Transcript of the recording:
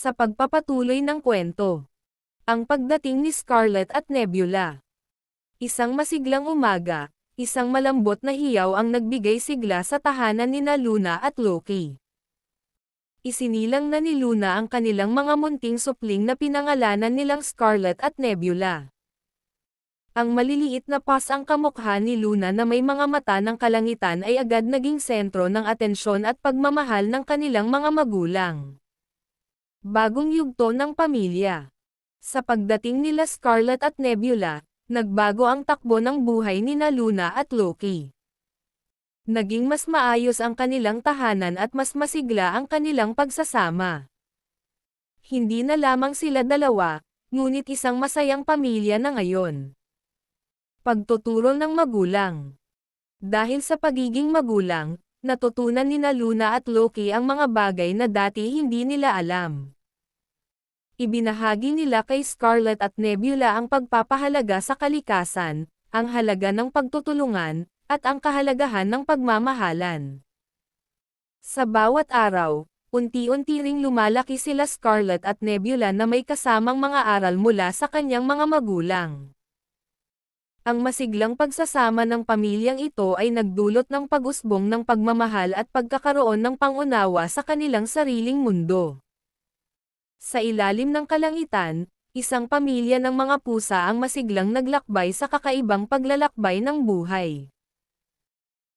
Sa pagpapatuloy ng kwento. Ang pagdating ni Scarlet at Nebula. Isang masiglang umaga, isang malambot na hiyaw ang nagbigay sigla sa tahanan ni Luna at Loki. Isinilang na ni Luna ang kanilang mga munting supling na pinangalanan nilang Scarlet at Nebula. Ang maliliit na pas ang kamukha ni Luna na may mga mata ng kalangitan ay agad naging sentro ng atensyon at pagmamahal ng kanilang mga magulang. Bagong yugto ng pamilya. Sa pagdating nila Scarlet at Nebula, nagbago ang takbo ng buhay ni Luna at Loki. Naging mas maayos ang kanilang tahanan at mas masigla ang kanilang pagsasama. Hindi na lamang sila dalawa, ngunit isang masayang pamilya na ngayon. Pagtuturo ng magulang Dahil sa pagiging magulang, natutunan ni Luna at Loki ang mga bagay na dati hindi nila alam. Ibinahagi nila kay Scarlet at Nebula ang pagpapahalaga sa kalikasan, ang halaga ng pagtutulungan, at ang kahalagahan ng pagmamahalan. Sa bawat araw, unti-unti ring lumalaki sila Scarlet at Nebula na may kasamang mga aral mula sa kanyang mga magulang. Ang masiglang pagsasama ng pamilyang ito ay nagdulot ng pag-usbong ng pagmamahal at pagkakaroon ng pangunawa sa kanilang sariling mundo. Sa ilalim ng kalangitan, isang pamilya ng mga pusa ang masiglang naglakbay sa kakaibang paglalakbay ng buhay.